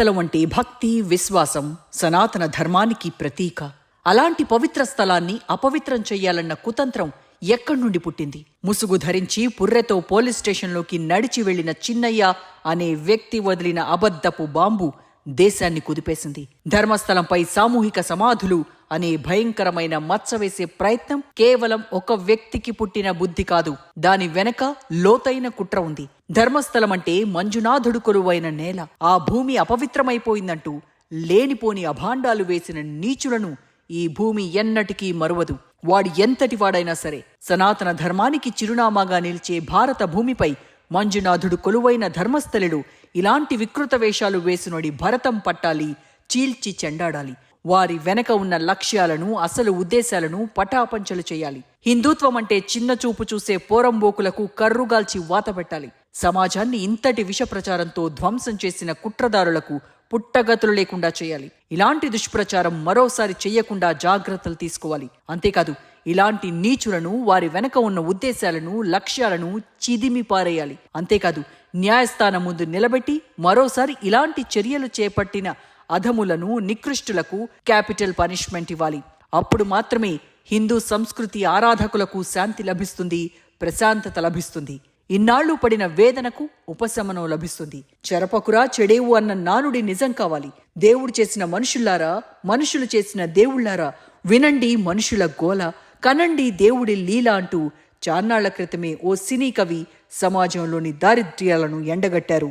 స్థలం అంటే భక్తి విశ్వాసం సనాతన ధర్మానికి ప్రతీక. అలాంటి పవిత్ర స్థలాన్ని అపవిత్రం చెయ్యాలన్న కుతంత్రం ఎక్కడి నుండి పుట్టింది? ముసుగు ధరించి పుర్రెతో పోలీస్ స్టేషన్లోకి నడిచి వెళ్ళిన చిన్నయ్య అనే వ్యక్తి వదిలిన అబద్ధపు బాంబు దేశాన్ని కుదిపేసింది. ధర్మస్థలంపై సామూహిక సమాధులు అనే భయంకరమైన మచ్చ వేసే ప్రయత్నం కేవలం ఒక వ్యక్తికి పుట్టిన బుద్ధి కాదు. దాని వెనక లోతైన కుట్ర ఉంది. ధర్మస్థలం అంటే మంజునాథుడు కొలువైన నేల. ఆ భూమి అపవిత్రమైపోయిందంటూ లేనిపోని అభాండాలు వేసిన నీచులను ఈ భూమి ఎన్నటికీ మరువదు. వాడు ఎంతటి వాడైనా సరే సనాతన ధర్మానికి చిరునామాగా నిలిచే భారత భూమిపై మంజునాథుడు కొలువైన ధర్మస్థలుడు ఇలాంటి వికృత వేషాలు వేసునడి భరతం పట్టాలి చీల్చి చెండాడాలి. వారి వెనక ఉన్న లక్ష్యాలను అసలు ఉద్దేశాలను పటాపంచలు చేయాలి. హిందుత్వం అంటే చిన్న చూపు చూసే పోరంబోకులకు కర్రుగాల్చి వాత పెట్టాలి. సమాజాన్ని ఇంతటి విష ప్రచారంతో ధ్వంసం చేసిన కుట్రదారులకు పుట్టగతులు లేకుండా చేయాలి. ఇలాంటి దుష్ప్రచారం మరోసారి చేయకుండా జాగ్రత్తలు తీసుకోవాలి. అంతేకాదు ఇలాంటి నీచులను వారి వెనక ఉన్న ఉద్దేశాలను లక్ష్యాలను చిదిమి పారేయాలి. అంతేకాదు న్యాయస్థానం ముందు నిలబెట్టి మరోసారి ఇలాంటి చర్యలు చేపట్టిన అధములను నికృష్టులకు క్యాపిటల్ పనిష్మెంట్ ఇవ్వాలి. అప్పుడు మాత్రమే హిందూ సంస్కృతి ఆరాధకులకు శాంతి లభిస్తుంది ప్రశాంతత లభిస్తుంది. ఇన్నాళ్ళు పడిన వేదనకు ఉపశమనం లభిస్తుంది. చెరపకురా చెడేవు అన్న నానుడి నిజం కావాలి. దేవుడు చేసిన మనుషుల్లారా మనుషులు చేసిన దేవుళ్ళారా వినండి మనుషుల గోల కనండి దేవుడి లీల అంటూ చాన్నాళ్ళ క్రితమే ఓ సినీ కవి సమాజంలోని దారిద్ర్యాలను ఎండగట్టారు.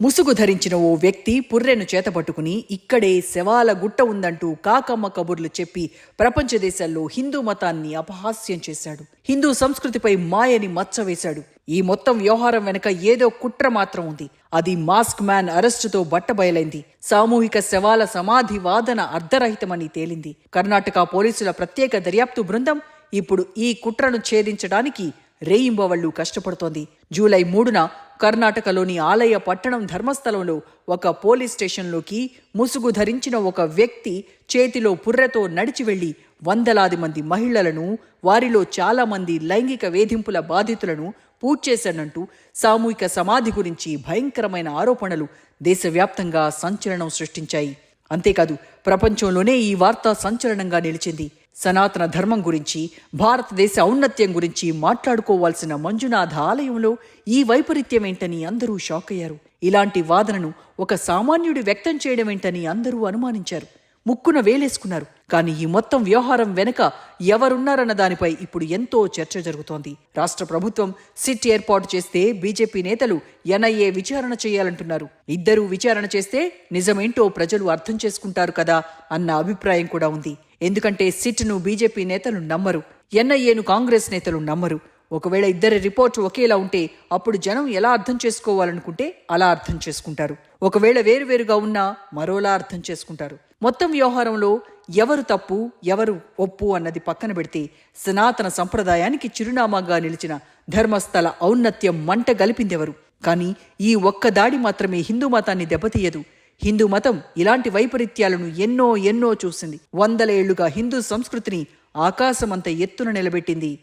ముసుగు ధరించిన ఓ వ్యక్తి పుర్రెను చేతపట్టుకుని ఇక్కడే శవాల గుట్ట ఉందంటూ కాకమ్మ కబుర్లు చెప్పి ప్రపంచ దేశాల్లో హిందూ మతాన్ని అపహాస్యం చేశాడు. హిందూ సంస్కృతిపై మాయని మచ్చ వేశాడు. ఈ మొత్తం వ్యవహారం వెనుక ఏదో కుట్ర మాత్రం ఉంది. అది మాస్క్ మ్యాన్ అరెస్టుతో బట్టబయలైంది. సామూహిక శవాల సమాధి వాదన అర్ధరహితమని తేలింది. కర్ణాటక పోలీసుల ప్రత్యేక దర్యాప్తు బృందం ఇప్పుడు ఈ కుట్రను ఛేదించడానికి రేయింబవళ్ళు కష్టపడుతోంది. జూలై మూడున కర్ణాటకలోని ఆలయ పట్టణం ధర్మస్థలంలో ఒక పోలీస్ స్టేషన్లోకి ముసుగు ధరించిన ఒక వ్యక్తి చేతిలో పుర్రెతో నడిచి వెళ్ళి వందలాది మంది మహిళలను వారిలో చాలామంది లైంగిక వేధింపుల బాధితులను పూడ్చేశాడంటూ సామూహిక సమాధి గురించి భయంకరమైన ఆరోపణలు దేశవ్యాప్తంగా సంచలనం సృష్టించాయి. అంతేకాదు ప్రపంచంలోనే ఈ వార్త సంచలనంగా నిలిచింది. సనాతన ధర్మం గురించి భారతదేశ ఔన్నత్యం గురించి మాట్లాడుకోవాల్సిన మంజునాథ ఆలయంలో ఈ వైపరీత్యం ఏంటని అందరూ షాక్ అయ్యారు. ఇలాంటి వాదనను ఒక సామాన్యుడి వ్యక్తం చేయడం ఏంటని అందరూ అనుమానించారు. ముక్కున వేలేసుకున్నారు. కానీ ఈ మొత్తం వ్యవహారం వెనుక ఎవరున్నారన్న దానిపై ఇప్పుడు ఎంతో చర్చ జరుగుతోంది. రాష్ట్ర ప్రభుత్వం సిట్ ఏర్పాటు చేస్తే బీజేపీ నేతలు ఎన్ఐఏ విచారణ చేయాలంటున్నారు. ఇద్దరూ విచారణ చేస్తే నిజమేంటో ప్రజలు అర్థం చేసుకుంటారు కదా అన్న అభిప్రాయం కూడా ఉంది. ఎందుకంటే సిట్ను బీజేపీ నేతలు నమ్మరు ఎన్ఐఏను కాంగ్రెస్ నేతలు నమ్మరు. ఒకవేళ ఇద్దరి రిపోర్ట్ ఒకేలా ఉంటే అప్పుడు జనం ఎలా అర్థం చేసుకోవాలనుకుంటే అలా అర్థం చేసుకుంటారు. ఒకవేళ వేరువేరుగా ఉన్నా మరోలా అర్థం చేసుకుంటారు. మొత్తం వ్యవహారంలో ఎవరు తప్పు ఎవరు ఒప్పు అన్నది పక్కన పెడితే సనాతన సంప్రదాయానికి చిరునామాగా నిలిచిన ధర్మస్థల ఔన్నత్యం మంట గలిపిందెవరు? కానీ ఈ ఒక్క దాడి మాత్రమే హిందూ మతాన్ని దెబ్బతీయదు. హిందూ మతం ఇలాంటి వైపరీత్యాలను ఎన్నో ఎన్నో చూసింది. వందల ఏళ్ళుగా హిందూ సంస్కృతిని ఆకాశమంత ఎత్తున నిలబెట్టింది.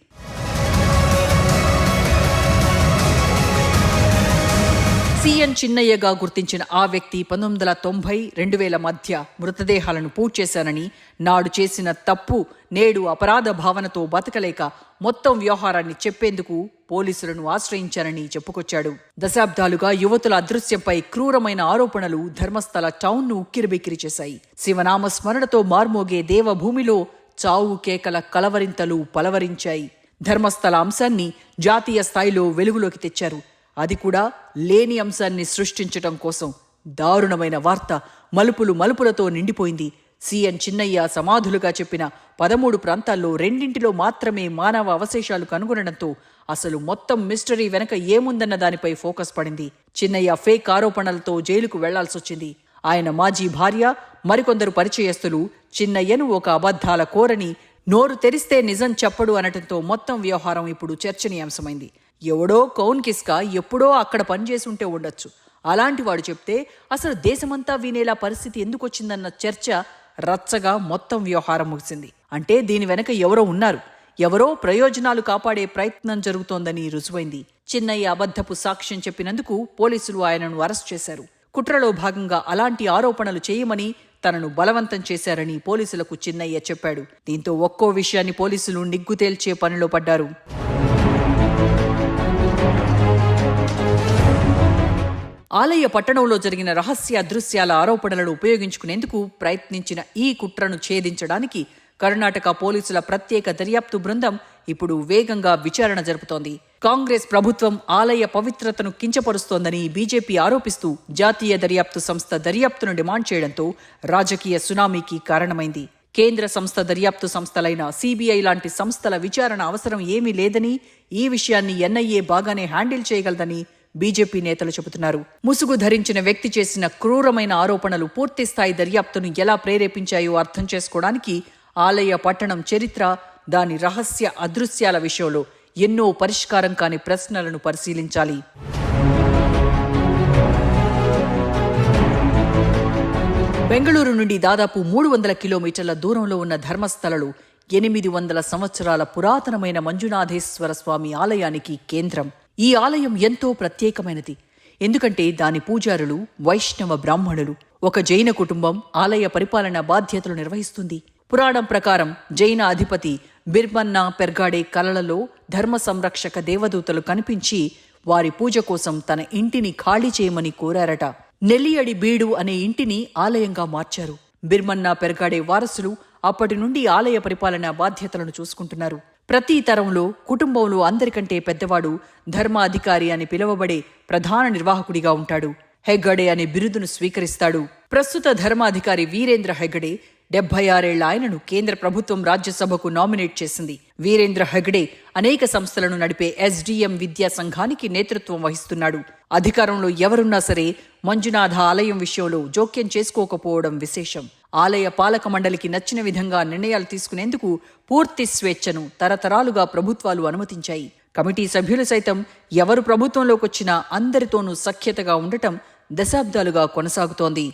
సిఎన్ చిన్నయ్యగా గుర్తించిన ఆ వ్యక్తి పంతొమ్మిది వందల తొంభై రెండు వేల మధ్య మృతదేహాలను పూజ చేశానని నాడు చేసిన తప్పు నేడు అపరాధ భావనతో బతకలేక మొత్తం వ్యవహారాన్ని చెప్పేందుకు పోలీసులను ఆశ్రయించానని చెప్పుకొచ్చాడు. దశాబ్దాలుగా యువతుల అదృశ్యంపై క్రూరమైన ఆరోపణలు ధర్మస్థల టౌన్ను ఉక్కిరిబిక్కిరి చేశాయి. శివనామ స్మరణతో మార్మోగే దేవభూమిలో చావు కేకల కలవరింతలు పలవరించాయి. ధర్మస్థల అంశాన్ని జాతీయ స్థాయిలో వెలుగులోకి తెచ్చారు. అది కూడా లేని అంశాన్ని సృష్టించటం కోసం దారుణమైన వార్త మలుపులు మలుపులతో నిండిపోయింది. సిఎన్ చిన్నయ్య సమాధులుగా చెప్పిన పదమూడు ప్రాంతాల్లో రెండింటిలో మాత్రమే మానవ అవశేషాలు కనుగొనడంతో అసలు మొత్తం మిస్టరీ వెనక ఏముందన్న దానిపై ఫోకస్ పడింది. చిన్నయ్య ఫేక్ ఆరోపణలతో జైలుకు వెళ్ళాల్సొచ్చింది. ఆయన మాజీ భార్య మరికొందరు పరిచయస్తులు చిన్నయ్యను ఒక అబద్ధాల కోరని నోరు తెరిస్తే నిజం చెప్పడు అనటంతో మొత్తం వ్యవహారం ఇప్పుడు చర్చనీయాంశమైంది. ఎవడో కౌన్ కిస్కా ఎప్పుడో అక్కడ పనిచేసి ఉంటే ఉండొచ్చు. అలాంటి వాడు చెప్తే అసలు దేశమంతా వినేలా పరిస్థితి ఎందుకు వచ్చిందన్న చర్చ రచ్చగా మొత్తం వ్యవహారం ముగిసింది. అంటే దీని వెనక ఎవరో ఉన్నారు. ఎవరో ప్రయోజనాలు కాపాడే ప్రయత్నం జరుగుతోందని రుజువైంది. చిన్నయ్య అబద్ధపు సాక్ష్యం చెప్పినందుకు పోలీసులు ఆయనను అరెస్ట్ చేశారు. కుట్రలో భాగంగా అలాంటి ఆరోపణలు చేయమని తనను బలవంతం చేశారని పోలీసులకు చిన్నయ్య చెప్పాడు. దీంతో ఒక్కో విషయాన్ని పోలీసులు నిగ్గు తేల్చే పనిలో పడ్డారు. ఆలయ పట్టణంలో జరిగిన రహస్య అదృశ్యాల ఆరోపణలను ఉపయోగించుకునేందుకు ప్రయత్నించిన ఈ కుట్రను ఛేదించడానికి కర్ణాటక పోలీసుల ప్రత్యేక దర్యాప్తు బృందం ఇప్పుడు వేగంగా విచారణ జరుపుతోంది. కాంగ్రెస్ ప్రభుత్వం ఆలయ పవిత్రతను కించపరుస్తోందని బీజేపీ ఆరోపిస్తూ జాతీయ దర్యాప్తు సంస్థ దర్యాప్తును డిమాండ్ చేయడంతో రాజకీయ సునామీకి కారణమైంది. కేంద్ర సంస్థ దర్యాప్తు సంస్థలైన సిబిఐ లాంటి సంస్థల విచారణ అవసరం ఏమీ లేదని ఈ విషయాన్ని ఎన్ఐఏ బాగానే హ్యాండిల్ చేయగలదని బీజేపీ నేతలు చెబుతున్నారు. ముసుగు ధరించిన వ్యక్తి చేసిన క్రూరమైన ఆరోపణలు పూర్తి స్థాయి దర్యాప్తును ఎలా ప్రేరేపించాయో అర్థం చేసుకోవడానికి ఆలయ పట్టణం చరిత్ర దాని రహస్య అదృశ్యాల విషయంలో ఎన్నో పరిష్కారం కాని ప్రశ్నలను పరిశీలించాలి. బెంగళూరు నుండి దాదాపు మూడు వందల కిలోమీటర్ల దూరంలో ఉన్న ధర్మస్థలలు ఎనిమిది వందల సంవత్సరాల పురాతనమైన మంజునాథేశ్వర స్వామి ఆలయానికి కేంద్రం. ఈ ఆలయం ఎంతో ప్రత్యేకమైనది. ఎందుకంటే దాని పూజారులు వైష్ణవ బ్రాహ్మణులు ఒక జైన కుటుంబం ఆలయ పరిపాలన బాధ్యతలు నిర్వహిస్తుంది. పురాణం ప్రకారం జైన అధిపతి బిర్మన్నా పెర్గాడే కలలలో ధర్మ సంరక్షక దేవదూతలు కనిపించి వారి పూజ కోసం తన ఇంటిని ఖాళీ చేయమని కోరారట. నెల్లియడి బీడు అనే ఇంటిని ఆలయంగా మార్చారు. బిర్మన్నా పెరగాడే వారసులు అప్పటి నుండి ఆలయ పరిపాలన బాధ్యతలను చూసుకుంటున్నారు. ప్రతి తరంలో కుటుంబంలో అందరికంటే పెద్దవాడు ధర్మాధికారి అని పిలువబడే ప్రధాన నిర్వాహకుడిగా ఉంటాడు. హెగ్గడే అనే బిరుదును స్వీకరిస్తాడు. ప్రస్తుత ధర్మాధికారి వీరేంద్ర హెగ్గడే డెబ్బై ఆరేళ్ళ ఆయనను కేంద్ర ప్రభుత్వం రాజ్యసభకు నామినేట్ చేసింది. వీరేంద్ర హెగ్డే అనేక సంస్థలను నడిపే ఎస్డిఎం విద్యా సంఘానికి నేతృత్వం వహిస్తున్నాడు. అధికారంలో ఎవరున్నా సరే మంజునాథ ఆలయం విషయంలో జోక్యం చేసుకోకపోవడం విశేషం. ఆలయ పాలక మండలికి నచ్చిన విధంగా నిర్ణయాలు తీసుకునేందుకు పూర్తి స్వేచ్ఛను తరతరాలుగా ప్రభుత్వాలు అనుమతించాయి. కమిటీ సభ్యులు సైతం ఎవరు ప్రభుత్వంలోకి వచ్చినా అందరితోనూ సఖ్యతగా ఉండటం దశాబ్దాలుగా కొనసాగుతోంది.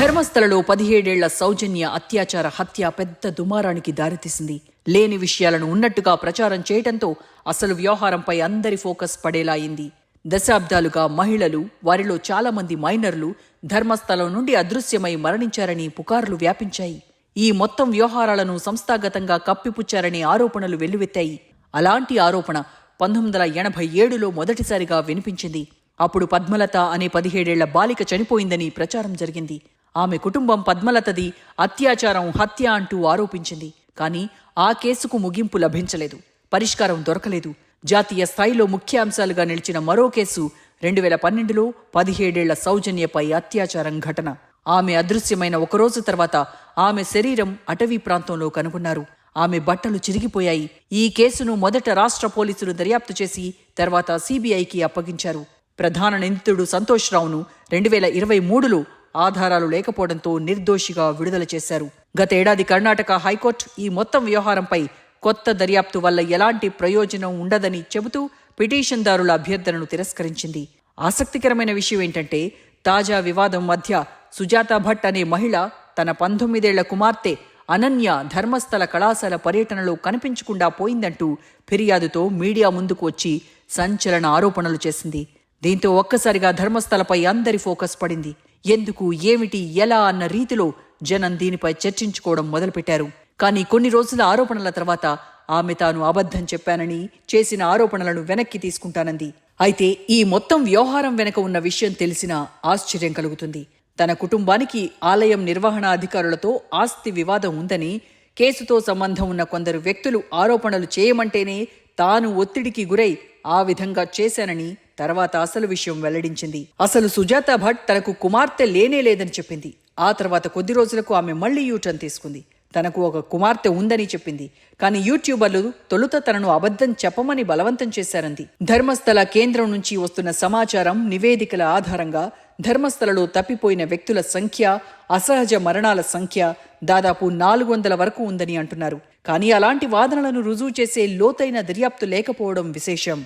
ధర్మస్థలలో పదిహేడేళ్ళ సౌజన్య అత్యాచార హత్య పెద్ద దుమారానికి దారితీసింది. లేని విషయాలను ఉన్నట్టుగా ప్రచారం చేయటంతో అసలు వ్యవహారంపై అందరి ఫోకస్ పడేలా అయింది. దశాబ్దాలుగా మహిళలు వారిలో చాలామంది మైనర్లు ధర్మస్థలం నుండి అదృశ్యమై మరణించారని పుకార్లు వ్యాపించాయి. ఈ మొత్తం వ్యవహారాలను సంస్థాగతంగా కప్పిపుచ్చారనే ఆరోపణలు వెల్లువెత్తాయి. అలాంటి ఆరోపణ పంతొమ్మిది వందల ఎనభై ఏడులో మొదటిసారిగా వినిపించింది. అప్పుడు పద్మలత అనే పదిహేడేళ్ళ బాలిక చనిపోయిందని ప్రచారం జరిగింది. ఆమె కుటుంబం పద్మలతది అత్యాచారం హత్య అంటూ ఆరోపించింది. కానీ ఆ కేసుకు ముగింపు లభించలేదు. పరిష్కారం దొరకలేదు. జాతీయ స్థాయిలో ముఖ్యాంశాలుగా నిలిచిన మరో కేసు రెండు వేల పన్నెండులో పదిహేడేళ్ళ సౌజన్యపై అత్యాచారం ఘటన. ఆమె అదృశ్యమైన ఒకరోజు తర్వాత ఆమె శరీరం అటవీ ప్రాంతంలో కనుగొన్నారు. ఆమె బట్టలు చిరిగిపోయాయి. ఈ కేసును మొదట రాష్ట్ర పోలీసులు దర్యాప్తు చేసి తర్వాత సీబీఐకి అప్పగించారు. ప్రధాన నిందితుడు సంతోష్ రావును రెండు వేల ఇరవై మూడులో ఆధారాలు లేకపోవడంతో నిర్దోషిగా విడుదల చేశారు. గతేడాది కర్ణాటక హైకోర్టు ఈ మొత్తం వ్యవహారంపై కొత్త దర్యాప్తు వల్ల ఎలాంటి ప్రయోజనం ఉండదని చెబుతూ పిటిషన్దారుల అభ్యర్థనను తిరస్కరించింది. ఆసక్తికరమైన విషయం ఏంటంటే తాజా వివాదం మధ్య సుజాత భట్ అనే మహిళ తన పంతొమ్మిదేళ్ళ కుమార్తె అనన్య ధర్మస్థల కళాశాల పర్యటనలో కనిపించకుండా పోయిందంటూ ఫిర్యాదుతో మీడియా ముందుకు వచ్చి సంచలన ఆరోపణలు చేసింది. దీంతో ఒక్కసారిగా ధర్మస్థలపై అందరి ఫోకస్ పడింది. ఎందుకు ఏమిటి ఎలా అన్న రీతిలో జనం దీనిపై చర్చించుకోవడం మొదలుపెట్టారు. కానీ కొన్ని రోజుల ఆరోపణల తర్వాత ఆమె తాను అబద్ధం చెప్పానని చేసిన ఆరోపణలను వెనక్కి తీసుకుంటానంది. అయితే ఈ మొత్తం వ్యవహారం వెనక ఉన్న విషయం తెలిసినా ఆశ్చర్యం కలుగుతుంది. తన కుటుంబానికి ఆలయం నిర్వహణ అధికారులతో ఆస్తి వివాదం ఉందని కేసుతో సంబంధం ఉన్న కొందరు వ్యక్తులు ఆరోపణలు చేయమంటేనే తాను ఒత్తిడికి గురై ఆ విధంగా చేశానని తర్వాత అసలు విషయం వెల్లడించింది. అసలు సుజాత భట్ తనకు కుమార్తె లేనే లేదని చెప్పింది. ఆ తర్వాత కొద్ది రోజులకు ఆమె మళ్ళీ యూటర్న్ తీసుకుంది. తనకు ఒక కుమార్తె ఉందని చెప్పింది. కానీ యూట్యూబర్లు తొలుత తనను అబద్ధం చెప్పమని బలవంతం చేశారంది. ధర్మస్థల కేంద్రం నుంచి వస్తున్న సమాచారం నివేదికల ఆధారంగా ధర్మస్థలలో తప్పిపోయిన వ్యక్తుల సంఖ్య అసహజ మరణాల సంఖ్య దాదాపు నాలుగు వందల వరకు ఉందని అంటున్నారు. కానీ అలాంటి వాదనలను రుజువు చేసే లోతైన దర్యాప్తు లేకపోవడం విశేషం.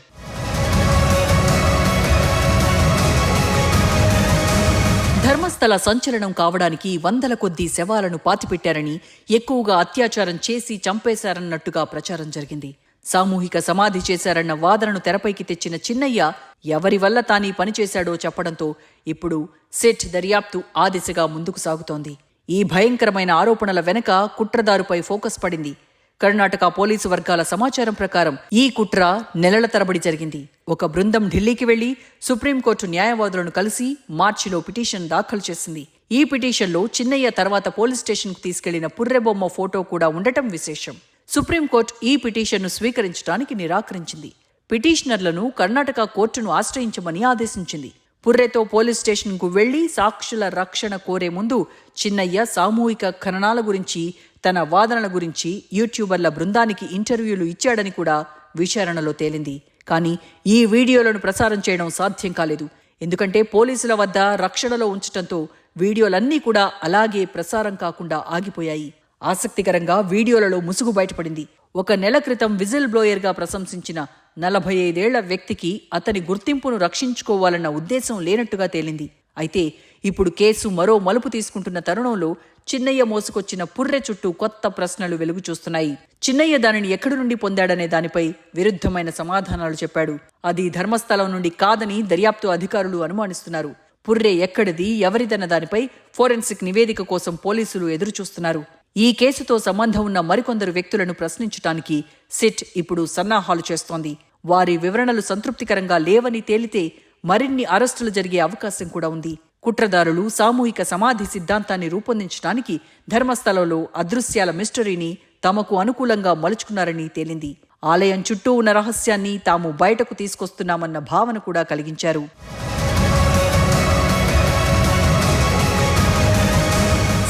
ధర్మస్థల సంచలనం కావడానికి వందల కొద్దీ శవాలను పాతిపెట్టారని ఎక్కువగా అత్యాచారం చేసి చంపేశారన్నట్టుగా ప్రచారం జరిగింది. సామూహిక సమాధి చేశారన్న వాదనను తెరపైకి తెచ్చిన చిన్నయ్య ఎవరి వల్ల తానీ పనిచేశాడో చెప్పడంతో ఇప్పుడు సెట్ దర్యాప్తు ఆ దిశగా ముందుకు సాగుతోంది. ఈ భయంకరమైన ఆరోపణల వెనక కుట్రదారుపై ఫోకస్ పడింది. కర్ణాటక పోలీసు వర్గాల సమాచారం ప్రకారం ఈ కుట్ర నెలల తరబడి జరిగింది. ఒక బృందం ఢిల్లీకి వెళ్ళి సుప్రీంకోర్టు న్యాయవాదులను కలిసి మార్చిలో పిటిషన్ దాఖలు చేసింది. ఈ పిటిషన్లో చిన్నయ్య తర్వాత పోలీస్ స్టేషన్కు తీసుకెళ్ళిన పుర్రెబొమ్మ ఫోటో కూడా ఉండటం విశేషం. సుప్రీంకోర్టు ఈ పిటిషన్ను స్వీకరించడానికి నిరాకరించింది. పిటిషనర్లను కర్ణాటక కోర్టును ఆశ్రయించమని ఆదేశించింది. పుర్రెతో పోలీస్ స్టేషన్కు వెళ్ళి సాక్షుల రక్షణ కోరే ముందు చిన్నయ్య సామూహిక ఖననాల గురించి తన వాదనల గురించి యూట్యూబర్ల బృందానికి ఇంటర్వ్యూలు ఇచ్చాడని కూడా విచారణలో తేలింది. కానీ ఈ వీడియోలను ప్రసారం చేయడం సాధ్యం కాలేదు. ఎందుకంటే పోలీసుల వద్ద రక్షణలో ఉంచటంతో వీడియోలన్నీ కూడా అలాగే ప్రసారం కాకుండా ఆగిపోయాయి. ఆసక్తికరంగా వీడియోలలో ముసుగు బయటపడింది. ఒక నెల క్రితం విజిల్ బ్లోయర్గా ప్రశంసించిన నలభై ఐదేళ్ళ వ్యక్తికి అతని గుర్తింపును రక్షించుకోవాలన్న ఉద్దేశం లేనట్టుగా తేలింది. అయితే ఇప్పుడు కేసు మరో మలుపు తీసుకుంటున్న తరుణంలో చిన్నయ్య మోసుకొచ్చిన పుర్రె చుట్టూ కొత్త ప్రశ్నలు వెలుగు చూస్తున్నాయి చిన్నయ్య దానిని ఎక్కడి నుండి పొందాడనే దానిపై విరుద్ధమైన సమాధానాలు చెప్పాడు. అది ధర్మస్థలం నుండి కాదని దర్యాప్తు అధికారులు అనుమానిస్తున్నారు. పుర్రె ఎక్కడిది ఎవరిదన్న దానిపై ఫోరెన్సిక్ నివేదిక కోసం పోలీసులు ఎదురుచూస్తున్నారు. ఈ కేసుతో సంబంధం ఉన్న మరికొందరు వ్యక్తులను ప్రశ్నించటానికి సిట్ ఇప్పుడు సన్నాహాలు చేస్తోంది. వారి వివరణలు సంతృప్తికరంగా లేవని తేలితే మరిన్ని అరెస్టులు జరిగే అవకాశం కూడా ఉంది. కుట్రదారులు సామూహిక సమాధి సిద్ధాంతాన్ని రూపొందించడానికి ధర్మస్థలంలో అదృశ్యాల మిస్టరీని తమకు అనుకూలంగా మలుచుకున్నారని తేలింది. ఆలయం చుట్టూ ఉన్న రహస్యాన్ని తాము బయటకు తీసుకొస్తున్నామన్న భావన కూడా కలిగించారు.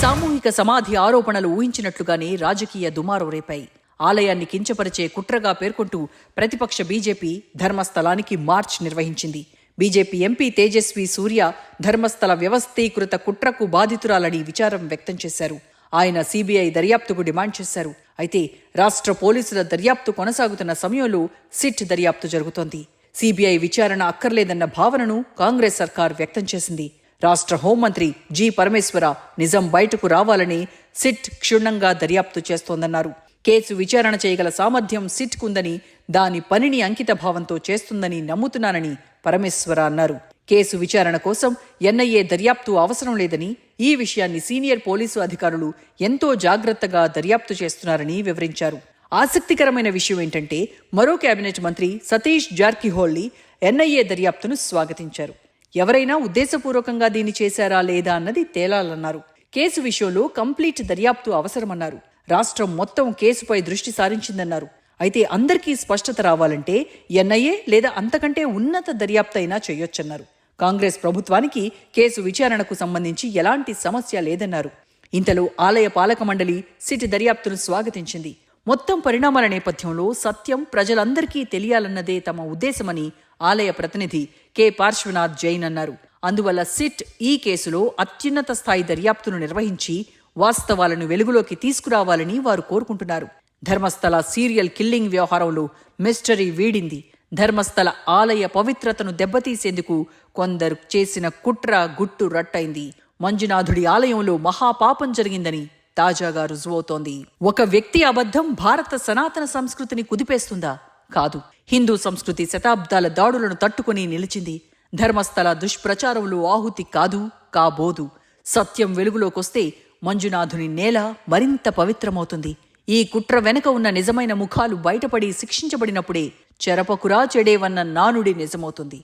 సామూహిక సమాధి ఆరోపణలు ఊహించినట్లుగానే రాజకీయ దుమారం రేపాయి. ఆలయాన్ని కించపరిచే కుట్రగా పేర్కొంటూ ప్రతిపక్ష బీజేపీ ధర్మస్థలానికి మార్చ్ నిర్వహించింది. బీజేపీ ఎంపీ తేజస్వి సూర్య ధర్మస్థల వ్యవస్థీకృత కుట్రకు బాధితురాలని విచారం వ్యక్తం చేశారు. ఆయన సీబీఐ దర్యాప్తుకు డిమాండ్ చేశారు. అయితే రాష్ట్ర పోలీసుల దర్యాప్తు కొనసాగుతున్న సమయంలో సిట్ దర్యాప్తు జరుగుతోంది. సీబీఐ విచారణ అక్కర్లేదన్న భావనను కాంగ్రెస్ సర్కార్ వ్యక్తం చేసింది. రాష్ట్ర హోంమంత్రి జి పరమేశ్వర నిజం బయటకు రావాలని సిట్ క్షుణ్ణంగా దర్యాప్తు చేస్తోందన్నారు. కేసు విచారణ చేయగల సామర్థ్యం సిట్కుందని దాని పనిని అంకిత భావంతో చేస్తుందని నమ్ముతున్నానని పరమేశ్వర అన్నారు. కేసు విచారణ కోసం ఎన్ఐఏ దర్యాప్తు అవసరం లేదని ఈ విషయాన్ని సీనియర్ పోలీసు అధికారులు ఎంతో జాగ్రత్తగా దర్యాప్తు చేస్తున్నారని వివరించారు. ఆసక్తికరమైన విషయం ఏంటంటే మరో కేబినెట్ మంత్రి సతీష్ జార్కిహోళ్ళీ ఎన్ఐఏ దర్యాప్తును స్వాగతించారు. ఎవరైనా ఉద్దేశపూర్వకంగా దీన్ని చేశారా లేదా అన్నది తేలాలన్నారు. కేసు విషయంలో కంప్లీట్ దర్యాప్తు అవసరమన్నారు. రాష్ట్రం మొత్తం కేసుపై దృష్టి సారించిందన్నారు. అయితే అందరికీ స్పష్టత రావాలంటే ఎన్ఐఏ లేదా అంతకంటే ఉన్నత దర్యాప్తు అయినా చేయొచ్చన్నారు. కాంగ్రెస్ ప్రభుత్వానికి కేసు విచారణకు సంబంధించి ఎలాంటి సమస్య లేదన్నారు. ఇంతలో ఆలయ పాలక మండలి సిటి దర్యాప్తును స్వాగతించింది. మొత్తం పరిణామాల నేపథ్యంలో సత్యం ప్రజలందరికీ తెలియాలన్నదే తమ ఉద్దేశమని ఆలయ ప్రతినిధి కె. పార్శ్వనాథ్ జైన్ అన్నారు. అందువల్ల సిట్ ఈ కేసులో అత్యున్నత స్థాయి దర్యాప్తును నిర్వహించి వాస్తవాలను వెలుగులోకి తీసుకురావాలని వారు కోరుకుంటున్నారు. ధర్మస్థల సీరియల్ కిల్లింగ్ వ్యవహారంలో మిస్టరీ వీడింది. ధర్మస్థల ఆలయ పవిత్రతను దెబ్బతీసేందుకు కొందరు చేసిన కుట్ర గుట్టు రట్టయింది. మంజునాథుడి ఆలయంలో మహాపాపం జరిగిందని తాజాగా రుజువవుతోంది. ఒక వ్యక్తి అబద్ధం భారత సనాతన సంస్కృతిని కుదిపేస్తుందా? కాదు. హిందూ సంస్కృతి శతాబ్దాల దాడులను తట్టుకుని నిలిచింది. ధర్మస్థల దుష్ప్రచారములు ఆహుతి కాదు కాబోదు. సత్యం వెలుగులోకొస్తే మంజునాథుని నేల మరింత పవిత్రమవుతుంది. ఈ కుట్ర వెనుక ఉన్న నిజమైన ముఖాలు బయటపడి శిక్షించబడినప్పుడే చెరపకురా చెడేవన్న నానుడి నిజమవుతుంది.